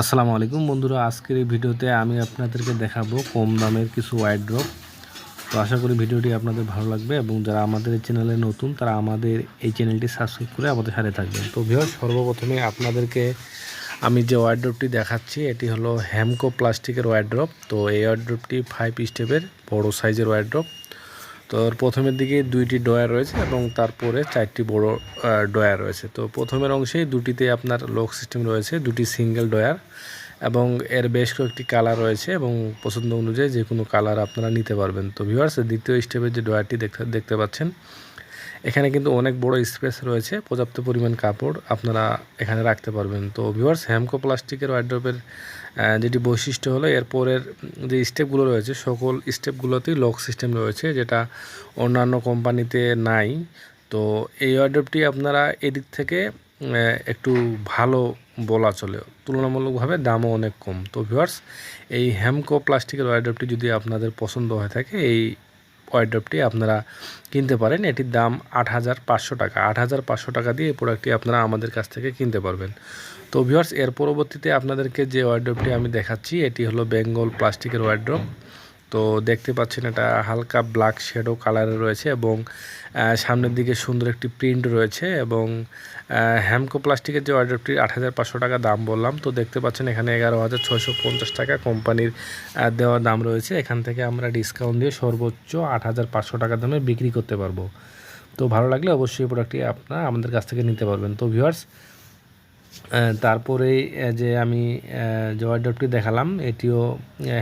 আসসালামু আলাইকুম বন্ধুরা, আজকের এই ভিডিওতে আমি আপনাদেরকে দেখাবো কম দামের কিছু ওয়াইড ড্রপ তো আশা করি ভিডিওটি আপনাদের ভালো লাগবে এবং যারা আমাদের চ্যানেলে নতুন, তারা আমাদের এই চ্যানেলটি সাবস্ক্রাইব করে আমাদের সাথে থাকবেন। তো ভিওর সর্বপ্রথমে আপনাদেরকে আমি যে ওয়ার্ড্রপটি দেখাচ্ছি, এটি হলো হ্যামকো প্লাস্টিকের ওয়ার্ড্রপ তো এই ওয়ার্ড্রপটি ফাইভ স্টেপের বড় সাইজের ওয়ার্ড্রপ তো প্রথমের দিকে দুইটি ডয়ার রয়েছে এবং তারপরে চারটি বড় ডয়ার রয়েছে। তো প্রথমের অংশে দুটিতে আপনার লক সিস্টেম রয়েছে, দুটি সিঙ্গেল ডয়ার এবং এর বেশ কয়েকটি কালার রয়েছে এবং পছন্দ অনুযায়ী যে কোনো কালার আপনারা নিতে পারবেন। তো ভিউয়ার্স দ্বিতীয় স্টেপের যে ডয়ারটি দেখতে দেখতে পাচ্ছেন এখানে কিন্তু অনেক বড় স্পেস রয়েছে, পর্যাপ্ত পরিমাণ কাপড় আপনারা এখানে রাখতে পারবেন। তো ভিউয়ার্স হ্যামকো প্লাস্টিকের ওয়ার্ড্রপের যেটি বৈশিষ্ট্য হলো এরপরের যে স্টেপগুলো রয়েছে, সকল স্টেপগুলোতেই লক সিস্টেম রয়েছে, যেটা অন্যান্য কোম্পানিতে নাই। তো এই ওয়ার্ড্রপটি আপনারা এদিক থেকে একটু ভালো বলা চলে, তুলনামূলকভাবে দামও অনেক কম। তো ভিউয়ার্স এই হ্যামকো প্লাস্টিকের ওয়ার্ড্রপটি যদি আপনাদের পছন্দ হয়ে থাকে, এই ওয়ার্ড্রপটি আপনারা কিনতে পারেন। এটির দাম আট হাজার পাঁচশো টাকা। আট হাজার পাঁচশো টাকা দিয়ে এই প্রোডাক্টটি আপনারা আমাদের কাছ থেকে কিনতে পারবেন। তো ভিওর্স এর পরবর্তীতে আপনাদেরকে যে ওয়ার্ড্রপটি আমি দেখাচ্ছি, এটি হলো বেঙ্গল প্লাস্টিকের ওয়ার্ড্রপ তো দেখতে পাচ্ছেন এটা হালকা ব্ল্যাক শেডো কালারে রয়েছে এবং সামনের দিকে সুন্দর একটি প্রিন্ট রয়েছে এবং হ্যামকো প্লাস্টিকের যে অর্ডারটি আট হাজার পাঁচশো টাকা দাম বললাম, তো দেখতে পাচ্ছেন এখানে এগারো হাজার ছশো পঞ্চাশ টাকা কোম্পানির দেওয়া দাম রয়েছে। এখান থেকে আমরা ডিসকাউন্ট দিয়ে সর্বোচ্চ আট হাজার পাঁচশো টাকা দামে বিক্রি করতে পারব। তো ভালো লাগলে অবশ্যই প্রোডাক্টটি আপনারা আমাদের কাছ থেকে নিতে পারবেন। তো ভিউয়ার্স তারপরে যে আমি যে ওয়ার্ড্রপটি দেখালাম, এটিও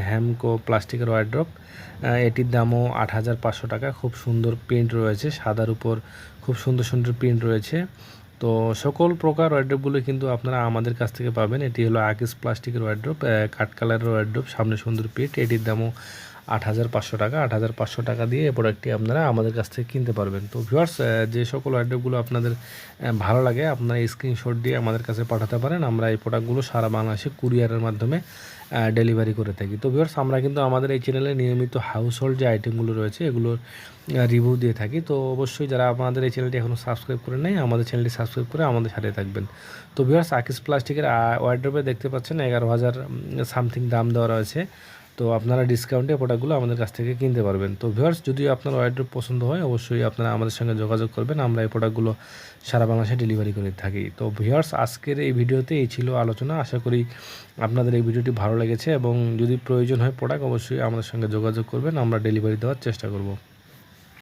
হ্যামকো প্লাস্টিকের ওয়ার্ড্রপ এটির দামও আট হাজার পাঁচশো টাকা। খুব সুন্দর প্রিন্ট রয়েছে, সাদার উপর খুব সুন্দর সুন্দর প্রিন্ট রয়েছে। তো সকল প্রকার ওয়ার্ড্রপগুলো কিন্তু আপনারা আমাদের কাছ থেকে পাবেন। এটি হলো আকিস প্লাস্টিকের ওয়ার্ড্রপ কাঠ কালারের ওয়ার্ড্রপ সামনে সুন্দর প্রিন্ট এটির দামও আট হাজার পাঁচশো টাকা, আট হাজার পাঁচশো টাকা দিয়ে এই প্রোডাক্টটি আপনারা আমাদের কাছ থেকে কিনতে পারবেন। তো ভিউয়ার্স যে সকল অ্যাড্রেসগুলো আপনাদের ভালো লাগে, আপনারা স্ক্রিনশট দিয়ে আমাদের কাছে পাঠাতে পারেন। আমরা এই প্রোডাক্টগুলো সারা বাংলাদেশে কুরিয়ারের মাধ্যমে ডেলিভারি করে থাকি। তো ভিউয়ার্স আমরা কিন্তু আমাদের এই চ্যানেলে নিয়মিত হাউস হোল্ড যে আইটেমগুলো রয়েছে, এগুলোর রিভিউ দিয়ে থাকি। তো অবশ্যই যারা আমাদের এই চ্যানেলটি এখনও সাবস্ক্রাইব করে নেই, আমাদের চ্যানেলটি সাবস্ক্রাইব করে আমাদের সাথে থাকবেন। তো ভিউয়ার্স আকিস প্লাস্টিকের ওয়ার্ড্রপে দেখতে পাচ্ছেন, এগারো হাজার সামথিং দাম দেওয়া রয়েছে। তো আপনারা ডিসকাউন্টে প্রোডাক্টগুলো আমাদের কাছ থেকে কিনতে পারবেন। তো ভিউয়ার্স যদি আপনার অর্ডার পছন্দ হয়, অবশ্যই আপনারা আমাদের সঙ্গে যোগাযোগ করবেন। আমরা এই প্রোডাক্টগুলো সারা বাংলাদেশে ডেলিভারি করে থাকি। তো ভিউয়ার্স আজকের এই ভিডিওতে এই ছিল আলোচনা। আশা করি আপনাদের এই ভিডিওটি ভালো লেগেছে এবং যদি প্রয়োজন হয় প্রোডাক্ট অবশ্যই আমাদের সঙ্গে যোগাযোগ করবেন। আমরা ডেলিভারি দেওয়ার চেষ্টা করব।